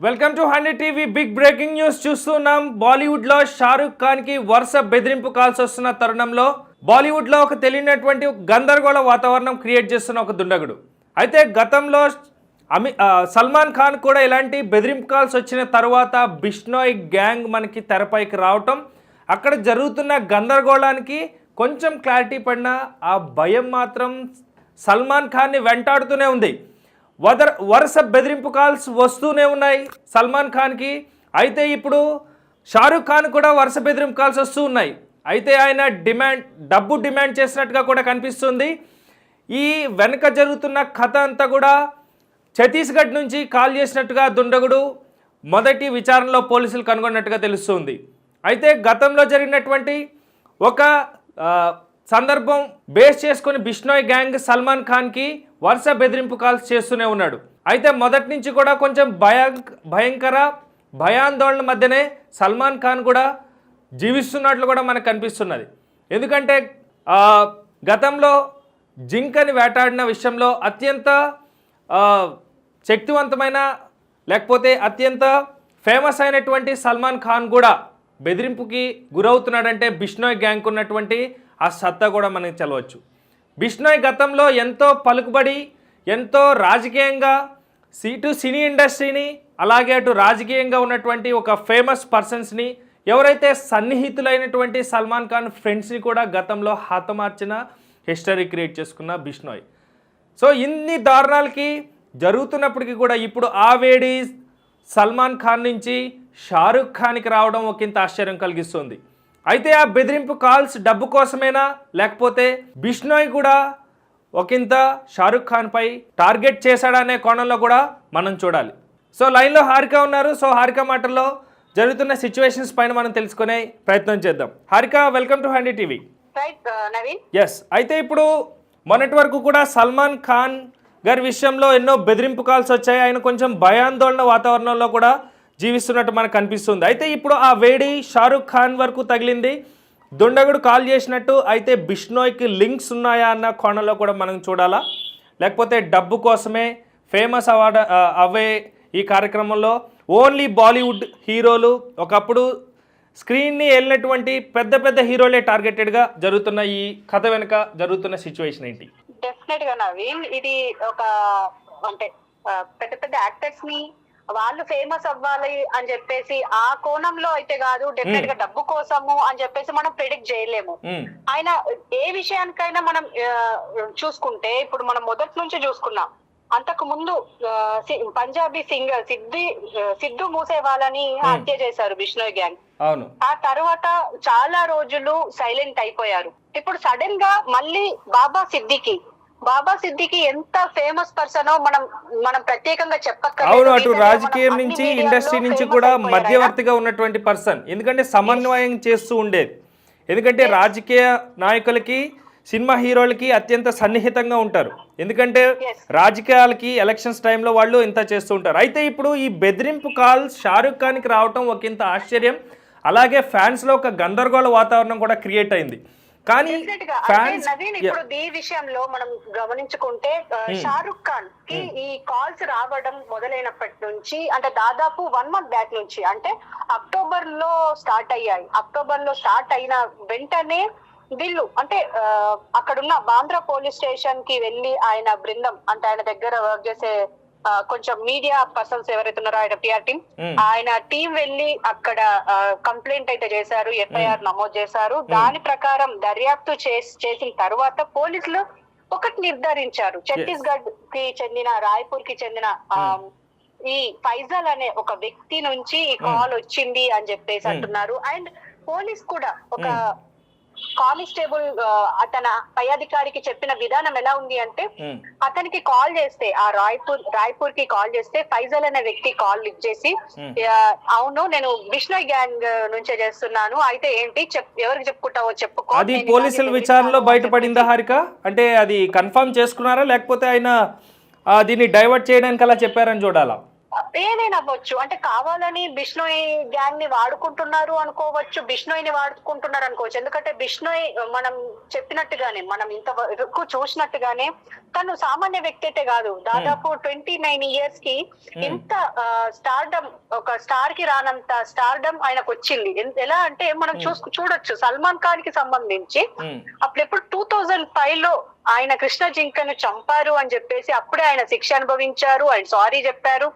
Welcome to hundred TV big breaking news చూస్తున్నాం. బాలీవుడ్లో షారుఖ్ ఖాన్కి వరుస బెదిరింపు కాల్స్ వస్తున్న తరుణంలో బాలీవుడ్లో ఒక తెలియనటువంటి గందరగోళ వాతావరణం క్రియేట్ చేస్తున్న ఒక దుండగుడు. అయితే గతంలో అమి సల్మాన్ ఖాన్ కూడా ఇలాంటి బెదిరింపు కాల్స్ వచ్చిన తర్వాత బిష్నోయ్ గ్యాంగ్ మనకి తెరపైకి రావటం అక్కడ జరుగుతున్న గందరగోళానికి కొంచెం క్లారిటీ పడిన ఆ భయం మాత్రం సల్మాన్ ఖాన్ని వెంటాడుతూనే ఉంది. వదర్ వరుస బెదిరింపు కాల్స్ వస్తూనే ఉన్నాయి. సల్మాన్ ఖాన్కి. అయితే ఇప్పుడు షారుఖ్ ఖాన్ కూడా వరుస బెదిరింపు కాల్స్ వస్తూ ఉన్నాయి. అయితే ఆయన డిమాండ్ డబ్బు డిమాండ్ చేసినట్టుగా కూడా కనిపిస్తుంది. ఈ వెనుక జరుగుతున్న కథ అంతా కూడా ఛత్తీస్గఢ్ నుంచి కాల్ చేసినట్టుగా దుండగుడు మొదటి విచారణలో పోలీసులు కనుగొన్నట్టుగా తెలుస్తుంది. అయితే గతంలో జరిగినటువంటి ఒక సందర్భం బేస్ చేసుకుని బిష్నోయ్ గ్యాంగ్ సల్మాన్ ఖాన్కి వరుస బెదిరింపు కాల్స్ చేస్తూనే ఉన్నాడు. అయితే మొదటి నుంచి కూడా కొంచెం భయం భయంకర భయాందోళన మధ్యనే సల్మాన్ ఖాన్ కూడా జీవిస్తున్నట్లు కూడా మనకు కనిపిస్తున్నది. ఎందుకంటే గతంలో జింకని వేటాడిన విషయంలో అత్యంత శక్తివంతమైన లేకపోతే అత్యంత ఫేమస్ అయినటువంటి సల్మాన్ ఖాన్ కూడా బెదిరింపుకి గురవుతున్నాడంటే బిష్నోయ్ గ్యాంగ్ ఉన్నటువంటి ఆ సత్తా కూడా మనకి చదవచ్చు బిష్నోయ్ గతంలో ఎంతో పలుకుబడి ఎంతో రాజకీయంగా ఇటు సినీ ఇండస్ట్రీని అలాగే అటు రాజకీయంగా ఉన్నటువంటి ఒక ఫేమస్ పర్సన్స్ని ఎవరైతే సన్నిహితులైనటువంటి సల్మాన్ ఖాన్ ఫ్రెండ్స్ని కూడా గతంలో హతమార్చిన హిస్టరీ క్రియేట్ చేసుకున్న బిష్నోయ్. సో ఇన్ని దారుణాలకి జరుగుతున్నప్పటికీ కూడా ఇప్పుడు ఆ వేడి సల్మాన్ ఖాన్ నుంచి షారుఖ్ ఖాన్కి రావడం ఒకంత ఆశ్చర్యం కలిగిస్తుంది. అయితే ఆ బెదిరింపు కాల్స్ డబ్బు కోసమేనా? లేకపోతే బిష్నోయ్ కూడా ఒకంత షారుఖ్ ఖాన్పై టార్గెట్ చేశాడనే కోణంలో కూడా మనం చూడాలి. సో లైన్లో హారిక ఉన్నారు. సో హారిక మాటల్లో జరుగుతున్న సిచ్యువేషన్స్ పైన మనం తెలుసుకునే ప్రయత్నం చేద్దాం. Harika welcome to hundred TV. Yes అయితే ఇప్పుడు మొన్నటి వరకు కూడా సల్మాన్ ఖాన్ గారి విషయంలో ఎన్నో బెదిరింపు కాల్స్ వచ్చాయి. ఆయన కొంచెం భయాందోళన వాతావరణంలో కూడా జీవిస్తున్నట్టు మనకు కనిపిస్తుంది. అయితే ఇప్పుడు ఆ వేడి షారుఖ్ ఖాన్ వరకు తగిలింది. దుండగుడు కాల్ చేసినట్టు అయితే బిష్నోయ్కి లింక్స్ ఉన్నాయా అన్న కోణంలో కూడా మనం చూడాలా. లేకపోతే డబ్బు కోసమే ఫేమస్ అవార్డ్ అవే ఈ కార్యక్రమంలో ఓన్లీ బాలీవుడ్ హీరోలు ఒకప్పుడు స్క్రీన్ని వెళ్ళినటువంటి పెద్ద పెద్ద హీరోలే టార్గెటెడ్గా జరుగుతున్న ఈ కథ వెనుక జరుగుతున్న సిచ్యువేషన్ ఏంటి? డెఫినెట్గా నవీన్ ఇది ఒక అంటే పెద్ద పెద్ద యాక్టర్స్ని వాళ్ళు ఫేమస్ అవ్వాలి అని చెప్పేసి ఆ కోణంలో అయితే కాదు డెఫినెట్గా డబ్బు కోసము అని చెప్పేసి మనం ప్రిడిక్ట్ చేయలేము. ఆయన ఏ విషయానికైనా మనం చూసుకుంటే ఇప్పుడు మనం మొదటి నుంచి చూసుకున్నాం. అంతకు ముందు పంజాబీ సింగర్ సిద్ధి సిద్ధు మూసేవాళ్ళని హత్య చేశారు బిష్ణోయ్ గ్యాంగ్. అవును. ఆ తర్వాత చాలా రోజులు సైలెంట్ అయిపోయారు. ఇప్పుడు సడన్గా మళ్ళీ బాబా సిద్దికి బాబా సిద్దికి ఎంత ఫేమస్ పర్సన్ మనం మనం ప్రత్యేకంగా చెప్పక్కర్లేదు. అవును అటు రాజకీయం నుంచి ఇండస్ట్రీ నుంచి కూడా. మధ్యవర్తిగా ఉన్నటువంటి పర్సన్ ఎందుకంటే సమన్వయం చేస్తూ ఉండేది. ఎందుకంటే రాజకీయ నాయకులకి సినిమా హీరోలకి అత్యంత సన్నిహితంగా ఉంటారు. ఎందుకంటే. రాజకీయాలకి ఎలక్షన్స్ టైంలో వాళ్ళు ఇంత చేస్తూ ఉంటారు. అయితే ఇప్పుడు ఈ బెదిరింపు కాల్ షారుఖ్ ఖాన్కి రావటం ఒక ఇంత ఆశ్చర్యం. అలాగే ఫ్యాన్స్లో ఒక గందరగోళ వాతావరణం కూడా క్రియేట్ అయింది. కానీ ఫ్యాన్స్ ఇప్పుడు ఈ విషయంలో మనం గమనించుకుంటే ఆ, షారుఖ్ ఖాన్కి ఈ కాల్స్ రావడం మొదలైనప్పటి నుంచి అంటే దాదాపు వన్ మంత్ బ్యాక్ నుంచి అంటే అక్టోబర్లో స్టార్ట్ అయ్యాయి. అక్టోబర్లో స్టార్ట్ అయిన వెంటనే వీళ్ళు అంటే అక్కడున్న బాంద్రా పోలీస్ స్టేషన్కి వెళ్ళి ఆయన బృందం అంటే ఆయన దగ్గర వర్క్ చేసే కొంచెం మీడియా పర్సన్స్ ఎవరైతే ఉన్నారో ఆయన పిఆర్ టీం. ఆయన టీం వెళ్ళి అక్కడ కంప్లైంట్ అయితే చేశారు ఎఫ్ఐఆర్ నమోదు చేశారు. దాని ప్రకారం దర్యాప్తు చేస్- చేసిన తర్వాత పోలీసులు ఒకటి నిర్ధారించారు. ఛత్తీస్గఢ్కి చెందిన రాయ్పూర్కి చెందిన ఈ ఫైజల్ అనే ఒక వ్యక్తి నుంచి ఈ కాల్ వచ్చింది అని చెప్పేసి అంటున్నారు. అండ్ పోలీస్ కూడా ఒక కానిస్టేబుల్ అతన పై అధికారికి చెప్పిన విధానం ఎలా ఉంది అంటే. అతనికి కాల్ చేస్తే ఆ రాయ్పూర్ రాయ్పూర్కి కాల్ చేస్తే ఫైజల్ అనే వ్యక్తి కాల్ లిఫ్ట్ చేసి Hmm. "ఆ, అవును నేను బిష్ణోయ్ గ్యాంగ్ నుంచే చేస్తున్నాను అయితే ఏంటి ఎవరికి చెప్పుకుంటావో చెప్పుకో అది పోలీసుల విచారణలో బయటపడిందా హారిక అంటే అది కన్ఫర్మ్ చేసుకున్నారా లేకపోతే ఆయన దీన్ని డైవర్ట్ చేయడానికి అలా చెప్పారని చూడాలా ఏదైనా అవ్వచ్చు అంటే కావాలని బిష్నోయ్ గ్యాంగ్ని వాడుకుంటున్నారు అనుకోవచ్చు బిష్నోయ్ని వాడుకుంటున్నారు అనుకోవచ్చు. ఎందుకంటే బిష్నోయ్ మనం చెప్పినట్టుగానే మనం ఇంతవరకు చూసినట్టుగానే తను సామాన్య వ్యక్తి అయితే కాదు. దాదాపు ట్వంటీ నైన్ ఇయర్స్కి ఇంత స్టార్డమ్ ఒక స్టార్కి రానంత స్టార్డమ్ ఆయనకు వచ్చింది ఎలా అంటే మనం చూసు చూడొచ్చు. సల్మాన్ ఖాన్కి సంబంధించి ఉమ్, అప్పుడు ఎప్పుడు టూ థౌజండ్ ఫైవ్లో ఆయన కృష్ణ జింకను చంపారు అని చెప్పేసి అప్పుడే ఆయన శిక్ష అనుభవించారు. ఆయన సారీ చెప్పారు.